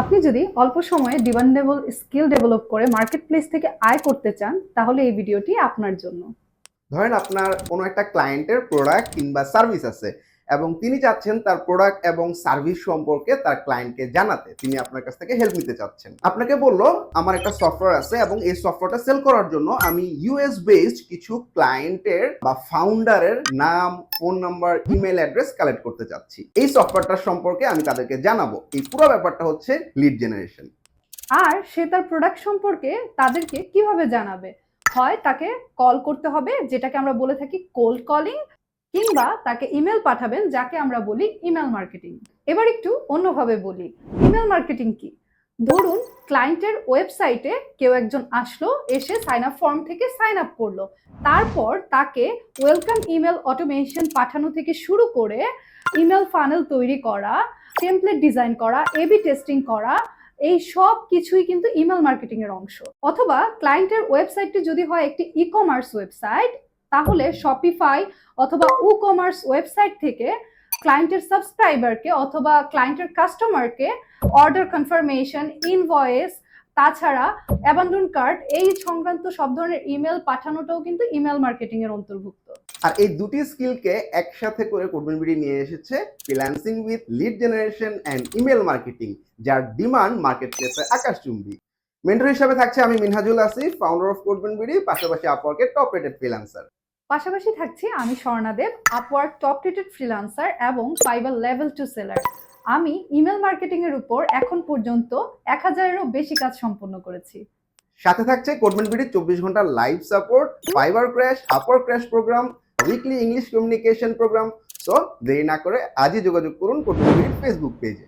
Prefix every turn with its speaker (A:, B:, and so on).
A: আপনি যদি অল্প সময়ে ডিমান্ডেবল স্কিল ডেভেলপ করে মার্কেট প্লেস থেকে আয় করতে চান, তাহলে এই ভিডিওটি আপনার জন্য।
B: ধরেন আপনার কোনো একটা ক্লায়েন্টের প্রোডাক্ট কিংবা সার্ভিস আছে। এবং তিনি চাচ্ছেন তার প্রোডাক্ট এবং সার্ভিস সম্পর্কে তার ক্লায়েন্টকে জানাতে। তিনি আপনার কাছ থেকে হেল্প নিতে চাচ্ছেন। আপনাকে বলল, আমার একটা সফটওয়্যার আছে এবং এই সফটওয়্যারটা সেল করার জন্য আমি ইউএস বেসড কিছু ক্লায়েন্টের বা ফাউন্ডারের নাম phone number email address collect করতে চাচ্ছি। এই সফটওয়্যারটার সম্পর্কে আমি তাদেরকে জানাব। এই পুরো ব্যাপারটা হচ্ছে লিড জেনারেশন
A: আর সে তার প্রোডাক্ট সম্পর্কে তাদেরকে কীভাবে জানাবে? হয় তাকে কল করতে হবে, যেটাকে আমরা বলে থাকি কোল্ড কলিং কিংবা তাকে ইমেল পাঠাবেন, যাকে আমরা বলি ইমেল মার্কেটিং। এবার একটু অন্যভাবে বলি। ইমেল মার্কেটিং কি? ধরুন, ক্লায়েন্টের ওয়েবসাইটে কেউ একজন আসলো, এসে সাইন আপ ফর্ম থেকে সাইন আপ করল। তারপর তাকে ওয়েলকাম ইমেল অটোমেশন পাঠানো থেকে শুরু করে ইমেল ফানেল তৈরি করা টেমপ্লেট ডিজাইন করা এবি টেস্টিং করা, এই সব কিছুই কিন্তু ইমেল মার্কেটিং এর অংশ। অথবা, ক্লায়েন্টের ওয়েবসাইটটি যদি হয় একটি ই কমার্স ওয়েবসাইট তাহলে শপিফাই অথবা উ কমার্স ওয়েবসাইট থেকে ক্লায়েন্টের সাবস্ক্রাইবারকে অথবা ক্লায়েন্টের কাস্টমারকে অর্ডার কনফার্মেশন ইনভয়েস তাছাড়া অ্যাবান্ডন কার্ড এই সংক্রান্ত সব ধরনের ইমেল পাঠানোটাও কিন্তু ইমেল মার্কেটিং এর অন্তর্ভুক্ত।
B: আর এই দুটি স্কিলকে একসাথে করে কোডবিন বিডি নিয়ে এসেছে freelancing with lead generation and email marketing যার ডিমান্ড মার্কেট প্লেসে আকাশচুম্বী। মেন্টর হিসাবে থাকছে আমি Minhajul Asif founder of Codebin BD পাশাপাশি আপওয়ার্কের টপ রেটেড ফ্রিল্যান্সার
A: পাশাপাশি থাকছি আমি Swarnadeb Upwork top rated freelancer এবং ফাইবার লেভেল টু সেলার আমি ইমেল মার্কেটিং এর উপর এখন পর্যন্ত এক হাজারেরও বেশি কাজ সম্পন্ন করেছি।
B: সাথে থাকছে কোডবিন বিডির চব্বিশ ঘণ্টা live support Fiverr crash Upwork crash program weekly English communication program so দেরি না করে আজই যোগাযোগ করুন কোডবিন বিডির ফেসবুক পেজে